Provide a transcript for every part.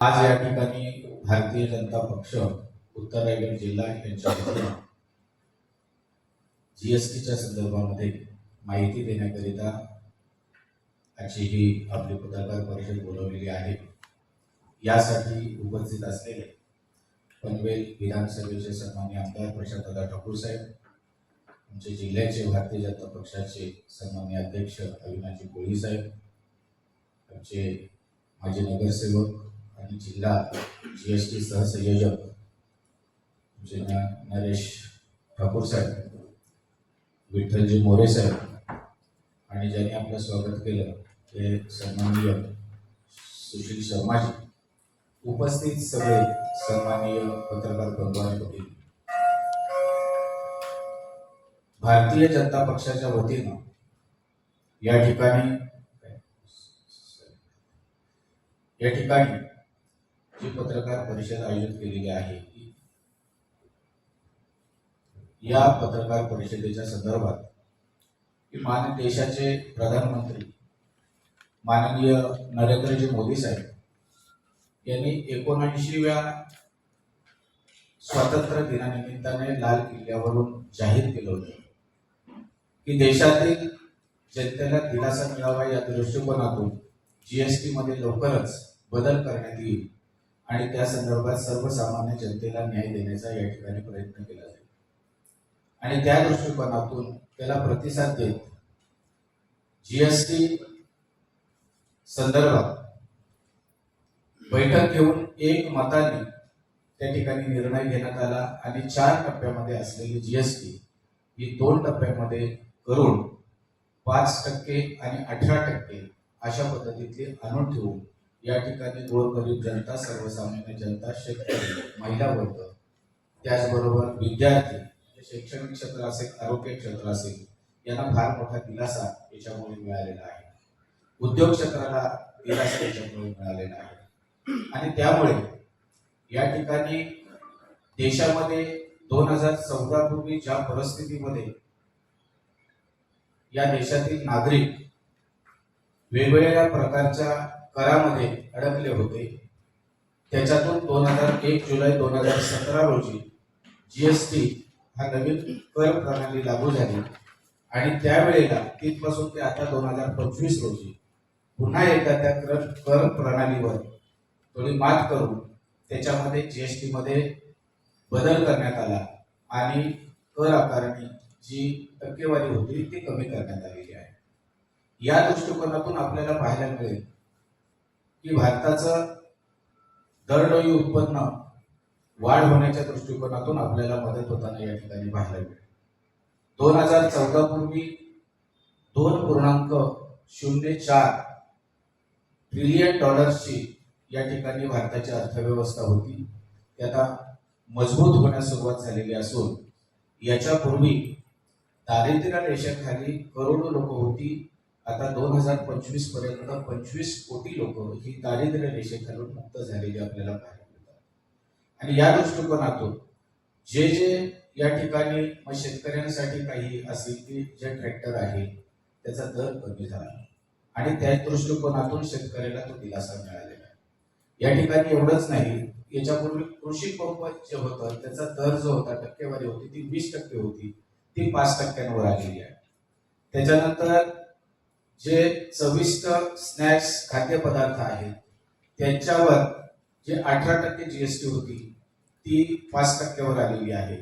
आज या ठिकाणी भारतीय जनता पक्ष उत्तर रायगड जिल्हा यांच्या वतीनं जीएसटीच्या संदर्भामध्ये माहिती देण्याकरिता आजची ही आपली पत्रकार परिषद बोलवलेली आहे. यासाठी उपस्थित असलेले पनवेल विधानसभेचे सन्मान्य आमदार प्रशांतदा ठाकूर साहेब आमचे जिल्ह्याचे भारतीय जनता पक्षाचे सन्मान्य अध्यक्ष अविनाशी कोळी साहेब आमचे माजी नगरसेवक आणि जिल्हा जी एस टी सहसंयोजक आमचे न- नरेश ठाकूर साहेब विठ्ठलजी मोरे साहेब आणि ज्यांनी आपलं स्वागत केलं ते सन्माननीय सुशील शर्माजी उपस्थित सगळे सन्माननीय पत्रकार बंधू होते भारतीय जनता पक्षाच्या वतीनं या ठिकाणी या ठिकाणी ही पत्रकार परिषद आयोजित केलेली आहे. या पत्रकार परिषदेच्या संदर्भात की मान देशाचे प्रधानमंत्री माननीय नरेंद्रजी मोदी साहेब यांनी एकोणऐंशीव्या स्वातंत्र्य दिनानिमित्ताने लाल किल्ल्यावरून जाहीर केलं होतं की देशातील जनतेला दिलासा मिळावा या दृष्टिकोनातून जीएसटी मध्ये लवकरच बदल करण्यात येईल. आणि त्या संदर्भात सर्वसामान्य जनतेला न्याय देण्याचा या ठिकाणी प्रयत्न केला जाईल. आणि त्या दृष्टिकोनातून त्याला प्रतिसाद देत जीएसटी संदर्भात बैठक घेऊन एक मताने त्या ठिकाणी निर्णय घेण्यात आला आणि चार टप्प्यामध्ये असलेली जीएसटी ही दोन टप्प्यामध्ये करून पाच टक्के आणि अठरा टक्के अशा पद्धतीतली आणून ठेवून या ठिकाणी गोरगरीब जनता सर्वसामान्य जनता शेतकरी महिला वर्ग त्याचबरोबर विद्यार्थी शैक्षणिक क्षेत्र असेल आरोग्य क्षेत्र असेल यांना फार मोठा दिलासा याच्यामुळे मिळालेला आहे. उद्योग क्षेत्राला दिलासा याच्यामुळे मिळालेला आहे. आणि त्यामुळे या ठिकाणी देशामध्ये दोन हजार चौदा पूर्वी ज्या परिस्थितीमध्ये या देशातील नागरिक वेगवेगळ्या प्रकारच्या करामध्ये अडकले होते. त्याच्यातून दोन हजार एक जुलै दोन हजार सतरा रोजी जी एस टी हा नवीन कर प्रणाली लागू झाली. आणि त्यावेळेला तिथपासून ते आता दोन हजार पंचवीस रोजी पुन्हा एकदा त्या कर कर प्रणालीवर थोडी मात करून त्याच्यामध्ये जी एस टीमध्ये बदल करण्यात आला आणि कर आकारणी जी टक्केवारी होती ती कमी करण्यात आलेली आहे. या दृष्टिकोनातून आपल्याला पाहायला मिळेल की भारताचं दरडोई उत्पन्न वाढ होण्याच्या दृष्टिकोनातून आपल्याला मदत होताना या ठिकाणी पाहायला मिळेल. दोन हजार चौदा पूर्वी दोन पूर्णांक शून्य चार ट्रिलियन डॉलर्सची या ठिकाणी भारताची अर्थव्यवस्था होती. ती आता मजबूत होण्यास सुरुवात झालेली असून याच्यापूर्वी दारिद्र्य रेषेखाली करोडो लोक होती. आता दोन हजार पंचवीसपर्यंत पंचवीस कोटी लोक ही दारिद्र्य रेषेखालून मुक्त झालेली आपल्याला पाहायला मिळतात. आणि या दृष्टिकोनातून जे जे या ठिकाणी मग शेतकऱ्यांसाठी काही असेल की जे ट्रॅक्टर आहे त्याचा दर कमी झाला. आणि त्या दृष्टिकोनातून शेतकऱ्याला तो दिलासा मिळालेला आहे. या ठिकाणी एवढंच नाही याच्यापूर्वी कृषी पंप जे होतं त्याचा दर जो होता टक्केवारी होती ती वीस टक्के होती ती पाच टक्क्यांवर आलेली आहे. त्याच्यानंतर जे चविष्ट स्नॅक्स खाद्यपदार्थ आहेत त्यांच्यावर जे अठरा टक्के जी एस टी होती ती पाच टक्क्यावर आलेली आहे.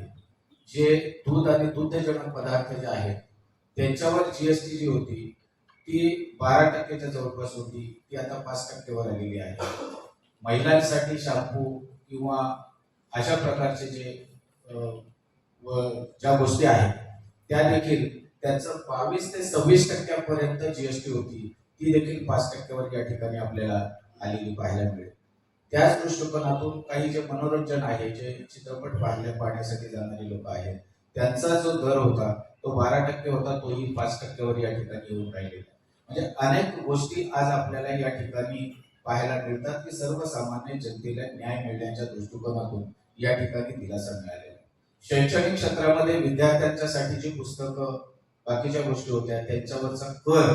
जे दूध आणि दुग्धजन्य पदार्थ जे आहेत त्यांच्यावर जी एस टी जी होती ती बारा टक्क्याच्या जवळपास होती ती आता पाच टक्क्यावर आलेली आहे. महिलांसाठी शॅम्पू किंवा अशा प्रकारचे जे ज्या गोष्टी आहेत त्या देखील त्याचं बावीस ते सव्वीस टक्क्यापर्यंत जीएसटी होती. ती देखील पाच टक्क्यावर या ठिकाणी आपल्याला आलेली पाहायला मिळेल. त्याच दृष्टिकोनातून काही जे मनोरंजन आहे जे चित्रपट पाहण्या पाहण्यासाठी जाणारे लोक आहेत त्यांचा जो दर होता तो बारा टक्के होता तोही पाच टक्क्यावर या ठिकाणी येऊन राहिलेला म्हणजे अनेक गोष्टी आज आपल्याला या ठिकाणी पाहायला मिळतात की सर्वसामान्य जनतेला न्याय मिळण्याच्या दृष्टिकोनातून या ठिकाणी दिलासा मिळालेला शैक्षणिक क्षेत्रामध्ये विद्यार्थ्यांच्यासाठी जी पुस्तकं बाकीच्या गोष्टी होत्या. त्यांच्यावरचा कर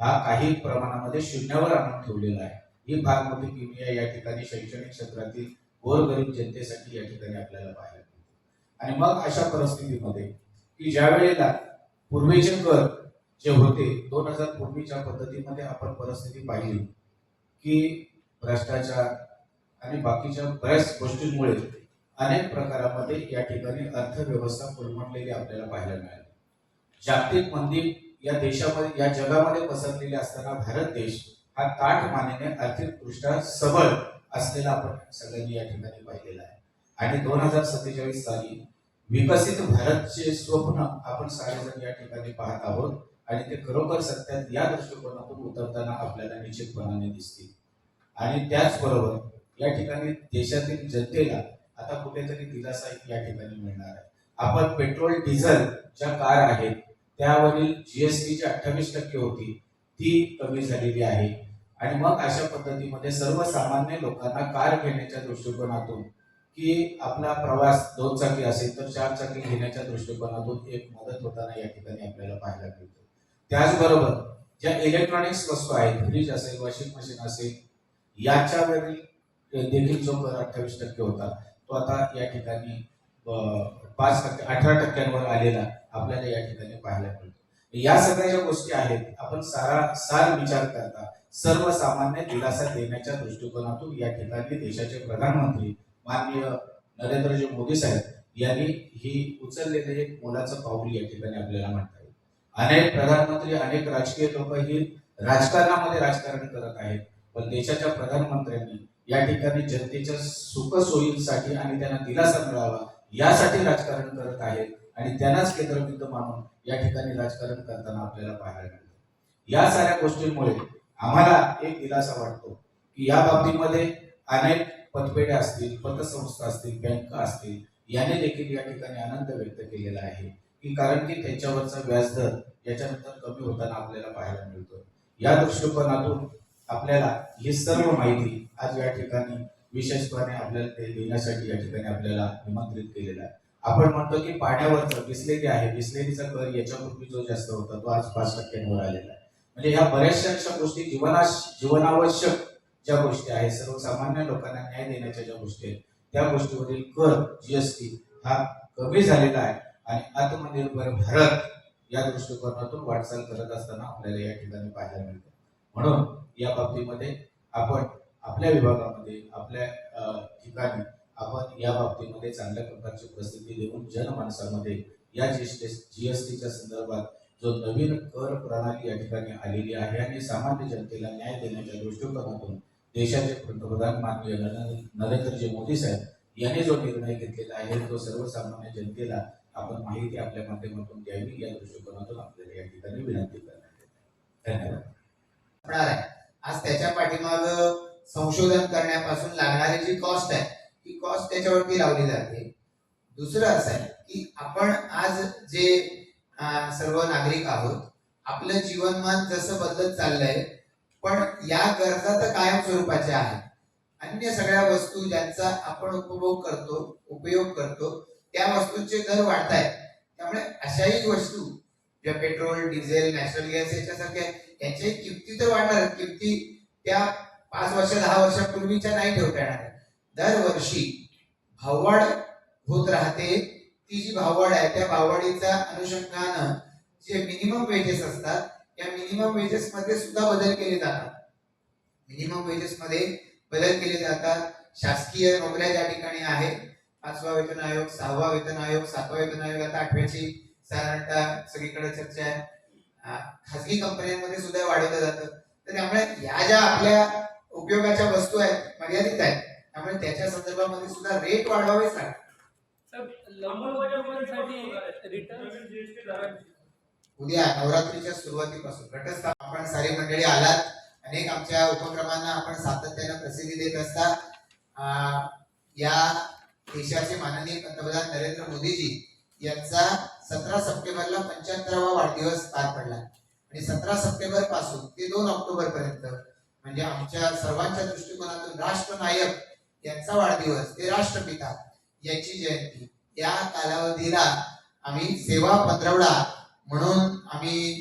हा काही प्रमाणामध्ये शून्यावर आणून ठेवलेला आहे. ही फार मोठी किमिया या ठिकाणी शैक्षणिक क्षेत्रातील गोरगरीब जनतेसाठी या ठिकाणी आपल्याला पाहायला मिळते. आणि मग अशा परिस्थितीमध्ये की ज्या वेळेला पूर्वीचे कर जे होते दोन हजार पूर्वीच्या पद्धतीमध्ये आपण परिस्थिती पाहिली की भ्रष्टाचार आणि बाकीच्या बऱ्याच गोष्टींमुळे अनेक प्रकारामध्ये या ठिकाणी अर्थव्यवस्था कोलमडलेली आपल्याला पाहायला मिळाली. जागतिक मंदी या देशामध्ये या जगामध्ये पसरलेली असताना भारत देश हा ताठ मानेने आर्थिकदृष्ट्या सबळ असलेला आपण सगळ्यांनी या ठिकाणी पाहिलेला आहे. आणि दोन हजार सत्तेचाळीस साली विकसित भारतचे स्वप्न आपण सारेजण या ठिकाणी पाहत आहोत. आणि ते खरोखर सत्यात या दृष्टिकोनातून उतरताना आपल्याला निश्चितपणाने दिसतील. आणि त्याचबरोबर या ठिकाणी देशातील जनतेला आता कुठेतरी दिलासा या ठिकाणी मिळणार आहे. आपण पेट्रोल डिझेल ज्या कार आहेत त्यावरील जीएसटी जी अठ्ठावीस टक्के होती ती कमी झालेली आहे. आणि मग अशा पद्धतीमध्ये सर्वसामान्य लोकांना कार घेण्याच्या दृष्टिकोनातून की आपला प्रवास दोन चाकी असेल तर चार चाकी घेण्याच्या दृष्टिकोनातून एक मदत होताना या ठिकाणी आपल्याला पाहायला मिळते. त्याचबरोबर ज्या इलेक्ट्रॉनिक्स वस्तू आहेत फ्रीज असेल वॉशिंग मशीन असेल याच्यावरील देखील जो कर अठ्ठावीस टक्के होता तो आता या ठिकाणी पाच टक्के अठरा टक्क्यांवर आलेला. आपल्याला या ठिकाणी पाहायला मिळतो. या सगळ्या ज्या गोष्टी आहेत आपण सारा सार विचार करता सर्वसामान्य दिलासा देण्याच्या दृष्टिकोनातून या ठिकाणी देशाचे प्रधानमंत्री माननीय नरेंद्रजी मोदी साहेब यांनी ही उचललेलं एक मोलाचं पाऊल या ठिकाणी आपल्याला म्हणता येईल. अनेक प्रधानमंत्री अनेक राजकीय लोक ही राजकारणामध्ये राजकारण करत आहेत पण देशाच्या प्रधानमंत्र्यांनी या ठिकाणी जनतेच्या सुखसोयींसाठी आणि त्यांना दिलासा मिळावा यासाठी राजकारण करत आहेत. आणि त्यांनाच केंद्रबिंदू मानून या ठिकाणी राजकारण करताना आपल्याला पाहायला मिळतं. या साऱ्या गोष्टींमुळे आम्हाला एक दिलासा वाटतो की या बाबतीमध्ये अनेक पतपेढ्या असतील पतसंस्था असतील बँका असतील याने देखील या ठिकाणी आनंद व्यक्त केलेला आहे. की कारण की त्यांच्यावरचा व्याजदर याच्यानंतर कमी होताना आपल्याला पाहायला मिळतो. या दृष्टिकोनातून आपल्याला ही सर्व माहिती आज या ठिकाणी विशेषपणे आपल्याला ते देण्यासाठी या ठिकाणी आपल्याला निमंत्रित केलेलं आहे. आपण म्हणतो की पाण्यावरचं बिस्लेरी आहे. बिस्लेरीचा कर याच्यापूर्वी जो जास्त होता तो आज पाच टक्क्यांवर आलेला आहे. म्हणजे ह्या बऱ्याचशा अशा गोष्टी जीवनाश जीवनावश्यक ज्या गोष्टी आहेत सर्वसामान्य लोकांना न्याय देण्याच्या ज्या गोष्टी आहेत त्या गोष्टीवरील कर जीएसटी हा कमी झालेला आहे आणि आत्मनिर्भर भारत या दृष्टिकोनातून वाटचाल करत असताना आपल्याला या ठिकाणी पाहायला मिळतं. म्हणून या बाबतीमध्ये आपण आपल्या विभागामध्ये आपल्या ठिकाणी आपण या बाबतीमध्ये चांगल्या प्रकारची प्रसिद्धी देऊन जनमानसामध्ये या जीएसटीच्या संदर्भात जो नवीन कर प्रणाली या ठिकाणी आलेली आहे आणि सामान्य जनतेला न्याय देण्याच्या दृष्टिकोनातून देशाचे पंतप्रधान माननीय नरेंद्र- नरेंद्रजी मोदी साहेब यांनी जो निर्णय घेतलेला आहे तो सर्वसामान्य जनतेला आपण माहिती आपल्या माध्यमातून द्यावी या दृष्टिकोनातून आपल्याला या ठिकाणी विनंती करण्यात धन्यवाद. आज त्याच्या पाठीमाग संशोधन करण्यापासून लागणारी जी कॉस्ट आहे ती कॉस्ट त्याच्यावरती लावली जाते. दुसरं असं आहे की आपण आज जे सर्व नागरिक आहोत आपलं जीवनमान जसं बदलत चाललंय पण या गरजा तर कायम स्वरूपाच्या आहेत अन्य सगळ्या वस्तू ज्यांचा आपण उपभोग करतो उपयोग करतो त्या वस्तूंचे दर वाढत आहेत त्यामुळे अशाही वस्तू ज्या पेट्रोल डिझेल नॅचरल गॅस याच्यासारख्या यांची किमती तर वाढणार किमती त्या पाच वर्ष दहा वर्षापूर्वीच्या नाही ठेवता येणार दरवर्षी भाववाढ होत राहते. ती जी भाववाढ आहे त्या भाववाढीच्या अनुषंगानं जे मिनिमम वेजेस असतात या मिनिमम वेजेस मध्ये सुद्धा बदल केले जातात. मिनिमम वेजेस मध्ये बदल केले जातात. शासकीय नोकऱ्या ज्या ठिकाणी आहेत पाचवा वेतन आयोग सहावा वेतन आयोग सातवा वेतन आयोग आता आठव्याची साधारणतः सगळीकडे चर्चा आहे. खासगी कंपन्यांमध्ये सुद्धा वाढवलं जातं. तर त्यामुळे या ज्या आपल्या उपयोगाच्या वस्तू आहेत मर्यादित आहेत त्यामुळे त्याच्या संदर्भामध्ये सुद्धा रेट वाढवावेच लागतात रिटर्न उद्या नवरात्रीच्या सुरुवातीपासून. घटस्थापन आपण सारी मंडळी आलात. अनेक आमच्या उपक्रमांना आपण सातत्यानं प्रसिद्धी देत असता. या देशाचे माननीय पंतप्रधान नरेंद्र मोदीजी यांचा सतरा सप्टेंबरला पंच्याहत्तरावा वाढदिवस पार पडला. आणि सतरा सप्टेंबरपासून ते दोन ऑक्टोबर पर्यंत म्हणजे आमच्या सर्वांच्या दृष्टिकोनातून राष्ट्रनायक यांचा वाढदिवस ते राष्ट्रपिता याची जयंती. या कालावधीला आम्ही सेवा पंधरवडा म्हणून आम्ही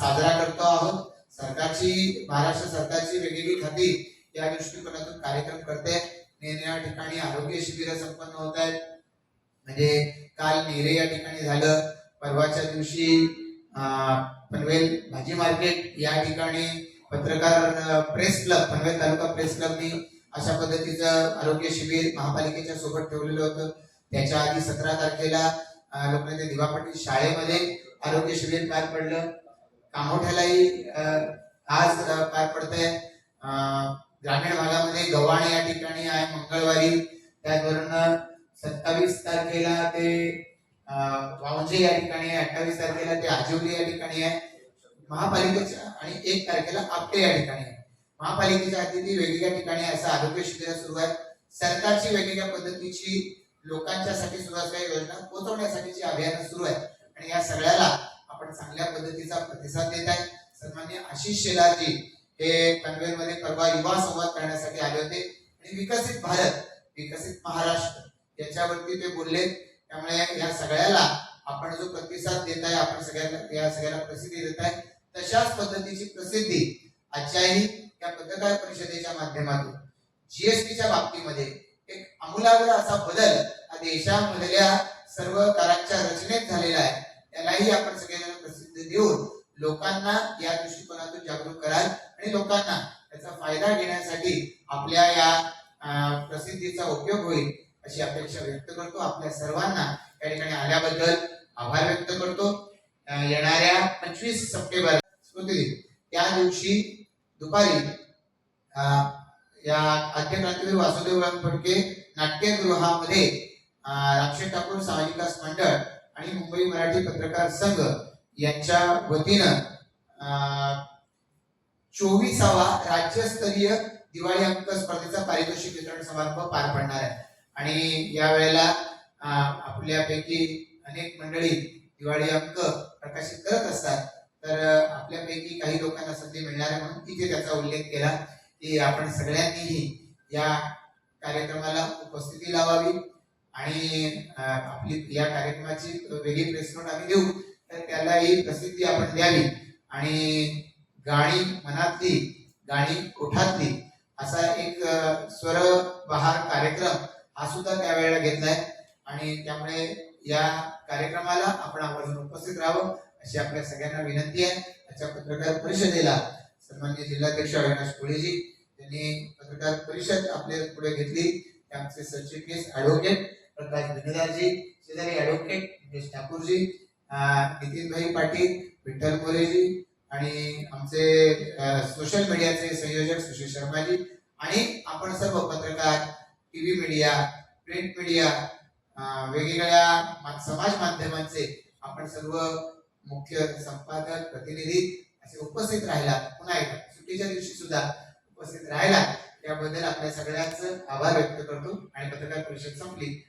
साजरा करतो आहोत. सरकारची महाराष्ट्र सरकारची वेगवेगळी खाती या दृष्टिकोनातून कार्यक्रम करते. निरनिराळ्या ठिकाणी आरोग्य शिबिर संपन्न होत आहेत. म्हणजे काल नेरे या ठिकाणी झालं. परवाच्या दिवशी पनवेल भाजी मार्केट या ठिकाणी पत्रकार press club Panvel taluka press क्लबनी अशा पद्धतीचं आरोग्य शिबिर महापालिकेच्या सोबत ठेवलेलं होतं. त्याच्या आधी सतरा तारखेला अं, लोकनेते दिवा पाटील शाळेमध्ये आरोग्य शिबिर पार पडलं. कामोठ्यालाही आज पार पडतंय. आहे ग्रामीण भागामध्ये गव्हाणे या ठिकाणी आहे मंगळवारी. त्याचबरोबर सत्तावीस तारखेला ते अं, वावंजे या ठिकाणी आहे अठ्ठावीस तारखेला ते आजिवली या ठिकाणी आहे. महापालिकेच्या आणि एक तारखेला आपटे या ठिकाणी आहे. महापालिकेच्या हद्दीतील वेगवेगळ्या ठिकाणी असं आरोग्य शिबिर सुरू आहे सरकारची वेगवेगळ्या पद्धतीची लोकांच्यासाठी सुरू असलेल्या योजना पोहोचवण्यासाठीची अभियान सुरू आहे आणि या सगळ्याला आपण चांगल्या पद्धतीचा प्रतिसाद देत आहे. सन्मान्य आशिष शेलारजी हे पनवेलमध्ये परवा युवा संवाद करण्यासाठी आले होते. आणि विकसित भारत विकसित महाराष्ट्र याच्यावरती ते बोलले. त्यामुळे या सगळ्याला आपण जो प्रतिसाद देत आहे आपण सगळ्यांना या सगळ्याला प्रसिद्धी देत आहे. तशाच पद्धतीची प्रसिद्धी आजच्याही या पत्रकार परिषदेच्या माध्यमातून जीएसटीच्या बाबतीमध्ये एक आमूलाग्र असा बदल हा देशामधल्या सर्व करांच्या रचनेत झालेला आहे. त्यालाही आपण सगळेजण प्रसिद्धी देऊन लोकांना या दृष्टिकोनातून जागरूक कराल आणि लोकांना त्याचा फायदा घेण्यासाठी आपल्या या प्रसिद्धीचा उपयोग होईल अशी अपेक्षा व्यक्त करतो. आपल्या सर्वांना या ठिकाणी आल्याबद्दल आभार व्यक्त करतो. येणाऱ्या पंचवीस सप्टेंबर स्मृती त्या दिवशी दुपारी या आद्य वासुदेव फडके नाट्यगृहामध्ये राक्षस ठाकूर सामाजिक मंडळ आणि मुंबई मराठी पत्रकार संघ यांच्या वतीनं अं, चोवीसावा राज्यस्तरीय दिवाळी अंक स्पर्धेचा पारितोषिक वितरण समारंभ पार पडणार आहे. आणि या वेळेला आपल्यापैकी अनेक मंडळी दिवाळी अंक प्रकाशित करत असतात. तर आपल्यापैकी काही लोकांना संधी मिळणार आहे म्हणून तिथे त्याचा उल्लेख केला की आपण सगळ्यांनीही या कार्यक्रमाला उपस्थिती लावावी आणि आपली या कार्यक्रमाची वेगळी प्रेस नोट आम्ही देऊ. तर त्यालाही प्रसिद्धी आपण द्यावी आणि गाणी मनातली गाणी कोठातली असा एक स्वर बहार कार्यक्रम हा सुद्धा त्यावेळेला घेतलाय. आणि त्यामुळे या कार्यक्रमाला आपण आवर्जून उपस्थित राहावं. अशी आपल्या सगळ्यांना विनंती आहे. आजच्या पत्रकार परिषदेला सन्मान्य जिल्हाध्यक्ष अविनाश कोळेजी त्यांनी पत्रकार परिषद आपल्या पुढे घेतली. आमचे आमचे सरचिटणीस ॲडव्होकेट प्रकाश धनेदारजी शेजारी ऍडव्होकेट नितेश ठाकूरजी नितीनभाई पाटील विठ्ठल मोरेजी आणि आमचे सोशल मीडियाचे संयोजक सुशील शर्माजी आणि आपण सर्व पत्रकार टीव्ही मीडिया प्रिंट मीडिया वेगवेगळ्या समाज माध्यमांचे आपण सर्व मुख्य संपादक प्रतिनिधी असे उपस्थित राहिला. पुन्हा एकदा सुट्टीच्या दिवशी सुद्धा उपस्थित राहिला. त्याबद्दल आपल्या सगळ्यांचं आभार व्यक्त करतो आणि पत्रकार परिषद संपली.